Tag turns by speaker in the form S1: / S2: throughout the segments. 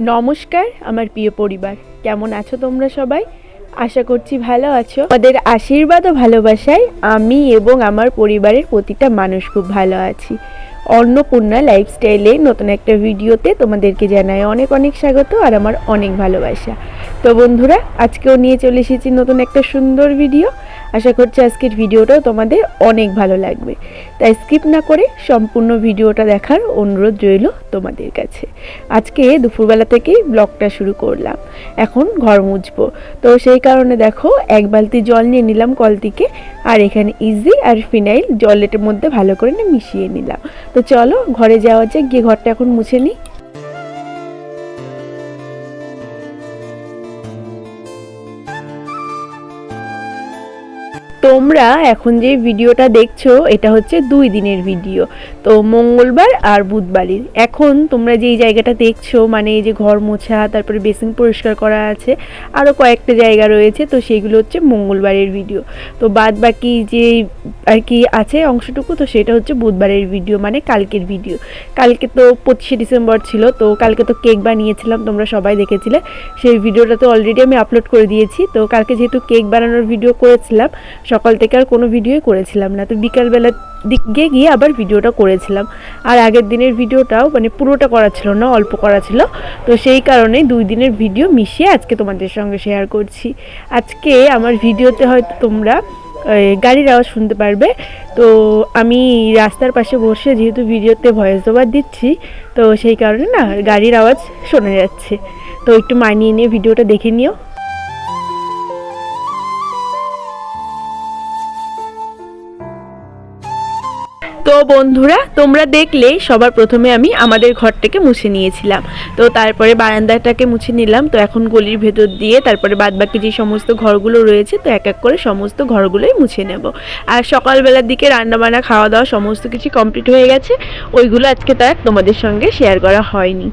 S1: নমস্কার, আমার প্রিয় পরিবার। কেমন আছো তোমরা সবাই? আশা করছি ভালো আছো। আমাদের আশীর্বাদ ও ভালোবাসায় আমি এবং আমার পরিবারের প্রতিটা মানুষ খুব ভালো আছি। অন্নপূর্ণা লাইফস্টাইলে নতুন একটা ভিডিওতে তোমাদেরকে জানাই অনেক অনেক স্বাগত আর আমার অনেক ভালোবাসা। তো বন্ধুরা, আজকেও নিয়ে চলে এসেছি নতুন একটা সুন্দর ভিডিও। আশা করছি আজকের ভিডিওটাও তোমাদের অনেক ভালো লাগবে। তাই স্কিপ না করে সম্পূর্ণ ভিডিওটা দেখার অনুরোধ রইল তোমাদের কাছে। আজকে দুপুরবেলা থেকেই ব্লগটা শুরু করলাম। এখন ঘর মুছবো। তো সেই কারণে দেখো, এক বালতি জল নিয়ে নিলাম কল থেকে আর এখানে ইজি আর ফিনাইল জলের মধ্যে ভালো করে মিশিয়ে নিলাম। তো চলো ঘরে যাওয়া যাক গিয়ে ঘরটা এখন মুছে নিই। তোমরা এখন যে ভিডিওটা দেখছ, এটা হচ্ছে দুই দিনের ভিডিও। তো মঙ্গলবার আর বুধবারের এখন তোমরা যেই জায়গাটা দেখছ মানে এই যে ঘর মোছা, তারপরে বেসিন পরিষ্কার করা আছে আরও কয়েকটা জায়গা রয়েছে, তো সেগুলো হচ্ছে মঙ্গলবারের ভিডিও। তো বাদ বাকি যে আর কি আছে অংশটুকু, তো সেটা হচ্ছে বুধবারের ভিডিও মানে কালকের ভিডিও। কালকে তো পঁচিশে ডিসেম্বর ছিল, তো কালকে তো কেক বানিয়েছিলাম, তোমরা সবাই দেখেছিলে। সেই ভিডিওটা তো অলরেডি আমি আপলোড করে দিয়েছি, তো কালকে যেহেতু কেক বানানোর ভিডিও করেছিলাম সকাল থেকে আর কোনো ভিডিওই করেছিলাম না। তো বিকালবেলার দিকে গিয়ে আবার ভিডিওটা করেছিলাম। আর আগের দিনের ভিডিওটাও মানে পুরোটা করা ছিল না, অল্প করা ছিল। তো সেই কারণে দুই দিনের ভিডিও মিশিয়ে আজকে তোমাদের সঙ্গে শেয়ার করছি। আজকে আমার ভিডিওতে হয়তো তোমরা গাড়ির আওয়াজ শুনতে পারবে। তো আমি রাস্তার পাশে বসে যেহেতু ভিডিওতে ভয়েস ওভার দিচ্ছি, তো সেই কারণে না গাড়ির আওয়াজ শোনা যাচ্ছে। তো একটু মানিয়ে নিয়ে ভিডিওটা দেখে নিও। তো বন্ধুরা, তোমরা দেখলে সবার প্রথমে আমি আমাদের ঘরটাকে মুছে নিয়েছিলাম। তো তারপরে বারান্দাটাকে মুছে নিলাম। তো এখন গলির ভেতর দিয়ে তারপরে বাদবাকি যে সমস্ত ঘরগুলো রয়েছে, তো এক এক করে সমস্ত ঘরগুলোই মুছে নেব। আর সকালবেলার দিকে রান্নাবান্না, খাওয়া দাওয়া সমস্ত কিছু কমপ্লিট হয়ে গেছে। ওইগুলো আজকে তার তোমাদের সঙ্গে শেয়ার করা হয়নি।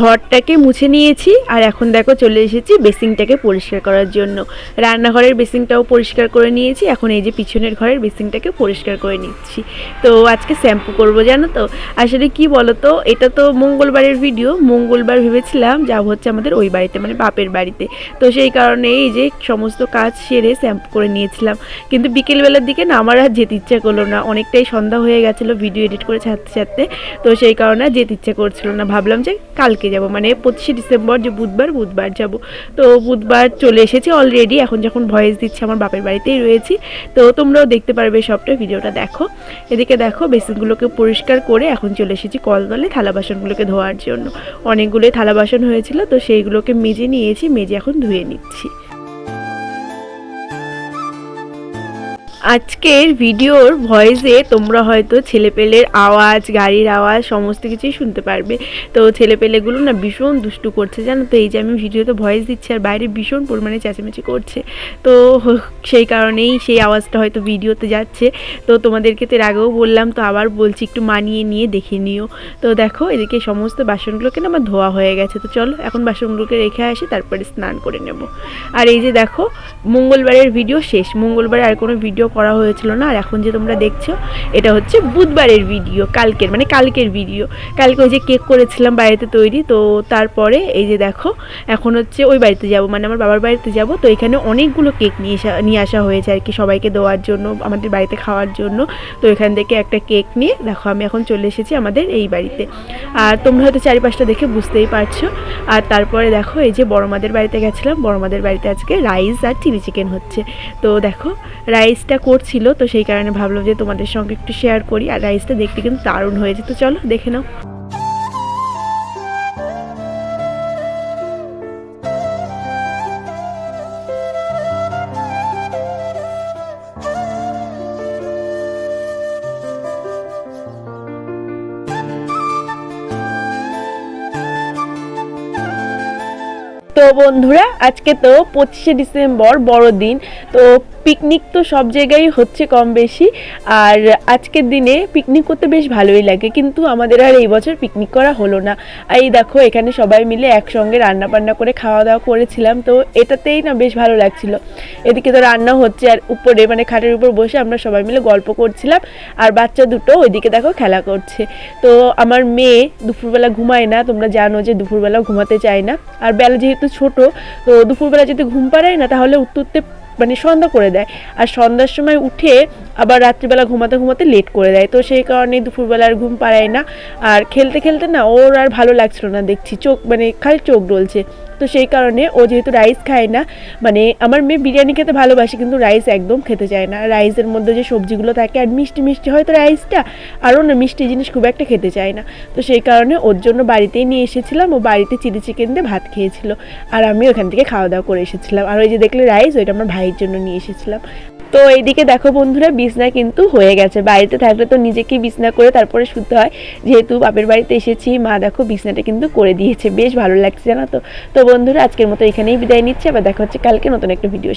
S1: ঘরটাকে মুছে নিয়েছি আর এখন দেখো চলে এসেছি বেসিংটাকে পরিষ্কার করার জন্য। রান্নাঘরের বেসিংটাও পরিষ্কার করে নিয়েছি, এখন এই যে পিছনের ঘরের বেসিংটাকে পরিষ্কার করে নিচ্ছি। তো আজকে শ্যাম্পু করব, জানো তো? আসলে কি বলো তো এটা তো মঙ্গলবারের ভিডিও, মঙ্গলবার ভেবেছিলাম যা হচ্ছে আমাদের ওই বাড়িতে মানে বাপের বাড়িতে। তো সেই কারণে এই যে সমস্ত কাজ সেরে শ্যাম্পু করে নিয়েছিলাম। কিন্তু বিকেলবেলার দিকে না আমার আর যেতে ইচ্ছা করল না, অনেকটাই সন্ধ্যা হয়ে গেছিল, ভিডিও এডিট করে ছাড়তে ছাড়তে। তো সেই কারণে যেতে ইচ্ছা করছিল না, ভাবলাম যে কালকে যাব। মানে পঁচিশে ডিসেম্বর যে বুধবার বুধবার যাব। তো বুধবার চলে এসেছি অলরেডি এখন যখন ভয়েস দিচ্ছে, আমার বাপের বাড়িতেই রয়েছি। তো তোমরাও দেখতে পারবে সবটা, ভিডিওটা দেখো। এদিকে দেখো, বেসিনগুলোকে পরিষ্কার করে এখন চলে এসেছি কল দলে থালা বাসনগুলোকে ধোয়ার জন্য। অনেকগুলোই থালা বাসন হয়েছিল, তো সেইগুলোকে মেজে নিয়েছি, মেজে এখন ধুয়ে নিচ্ছি। আজকের ভিডিওর ভয়েসে তোমরা হয়তো ছেলেপেলের আওয়াজ, গাড়ির আওয়াজ, সমস্ত কিছুই শুনতে পারবে। তো ছেলেপেলেগুলো না ভীষণ দুষ্টু করছে, জানো তো? এই যে আমি ভিডিওতে ভয়েস দিচ্ছি আর বাইরে ভীষণ পরিমাণে চেঁচামেচি করছে। তো সেই কারণেই সেই আওয়াজটা হয়তো ভিডিওতে যাচ্ছে। তো তোমাদেরকে তো এর আগেও বললাম, তো আবার বলছি একটু মানিয়ে নিয়ে দেখে নিও। তো দেখো, এদিকে সমস্ত বাসনগুলোকে না আমার ধোয়া হয়ে গেছে। তো চলো, এখন বাসনগুলোকে রেখে আসি, তারপরে স্নান করে নেব। আর এই যে দেখো, মঙ্গলবারের ভিডিও শেষ। মঙ্গলবারে আর কোনো ভিডিও করা হয়েছিল না। আর এখন যে তোমরা দেখছ, এটা হচ্ছে বুধবারের ভিডিও কালকের মানে কালকের ভিডিও কালকে ওই যে কেক করেছিলাম বাড়িতে তৈরি, তো তারপরে এই যে দেখো, এখন হচ্ছে ওই বাড়িতে যাব মানে আমার বাবার বাড়িতে যাব। তো এখানে অনেকগুলো কেক নিয়ে নিয়ে আসা হয়েছে আর কি সবাইকে দেওয়ার জন্য, আমাদের বাড়িতে খাওয়ার জন্য। তো এখান থেকে একটা কেক নিয়ে, দেখো আমি এখন চলে এসেছি আমাদের এই বাড়িতে। আর তোমরা হয়তো চারিপাশটা দেখে বুঝতেই পারছ। আর তারপরে দেখো, এই যে বড়মাদের বাড়িতে গেছিলাম। বড়মাদের বাড়িতে আজকে রাইস আর চিলি চিকেন হচ্ছে। তো দেখো, রাইসটা করছিল, তো সেই কারণে ভাবলাম যে তোমাদের সঙ্গে একটু শেয়ার করি। আর রাইসটা দেখতে কিন্তু দারুণ হয়েছে। তো চলো, দেখে নাও। তো বন্ধুরা, আজকে তো পঁচিশে ডিসেম্বর, বড়দিন। তো পিকনিক তো সব জায়গায় হচ্ছে কম বেশি, আর আজকের দিনে পিকনিক করতে বেশ ভালোই লাগে, কিন্তু আমাদের আর এই বছর পিকনিক করা হলো না। আর এই দেখো, এখানে সবাই মিলে একসঙ্গে রান্না বান্না করে খাওয়া দাওয়া করেছিলাম, তো এটাতেই না বেশ ভালো লাগছিল। এদিকে তো রান্না হচ্ছে, আর উপরে মানে খাটের উপর বসে আমরা সবাই মিলে গল্প করছিলাম, আর বাচ্চা দুটো ওইদিকে দেখো খেলা করছে। তো আমার মেয়ে দুপুরবেলা ঘুমায় না, তোমরা জানো যে দুপুরবেলা ঘুমাতে চায় না। আর বেলা যেহেতু ছোট, তো দুপুরবেলা যদি ঘুম পাড়ায় না, তাহলে উঠতে মানে সন্ধ্যা করে দেয়। আর সন্ধ্যার সময় উঠে আবার রাত্রিবেলা ঘুমাতে ঘুমাতে লেট করে দেয়। তো সেই কারণে দুপুরবেলা আর ঘুম পাড়ায় না। আর খেলতে খেলতে না ওর আর ভালো লাগছিল না দেখছি। চোখ মানে খালি চোখ ডলছে। তো সেই কারণে ও যেহেতু রাইস খায় না মানে আমার মেয়ে বিরিয়ানি খেতে ভালোবাসে, কিন্তু রাইস একদম খেতে চায় না। রাইসের মধ্যে যে সবজিগুলো থাকে আর মিষ্টি মিষ্টি, হয়তো রাইসটা আরও না মিষ্টি জিনিস খুব একটা খেতে চায় না। তো সেই কারণে ওর জন্য বাড়িতেই নিয়ে এসেছিলাম, ও বাড়িতে চিলি চিকেন দিয়ে ভাত খেয়েছিল। আর আমি ওখান থেকে খাওয়া দাওয়া করে এসেছিলাম। আর ওই যে দেখলে রাইস ওইটা আমার ভাইয়ের জন্য নিয়ে এসেছিলাম। তো এইদিকে দেখো বন্ধুরা, বিছনা কিন্তু হয়ে গেছে। বাড়িতে থাকলে তো নিজেকে বিছনা করে তারপরে শুতে হয়। যেহেতু বাপের বাড়িতে এসেছি, মা দেখো বিছনাটা কিন্তু করে দিয়েছে। বেশ ভালো লাগছে জানো তো? তো বন্ধুরা, আজকের মতো এখানেই বিদায় নিচ্ছে। আবার দেখা হচ্ছে কালকে নতুন একটা ভিডিও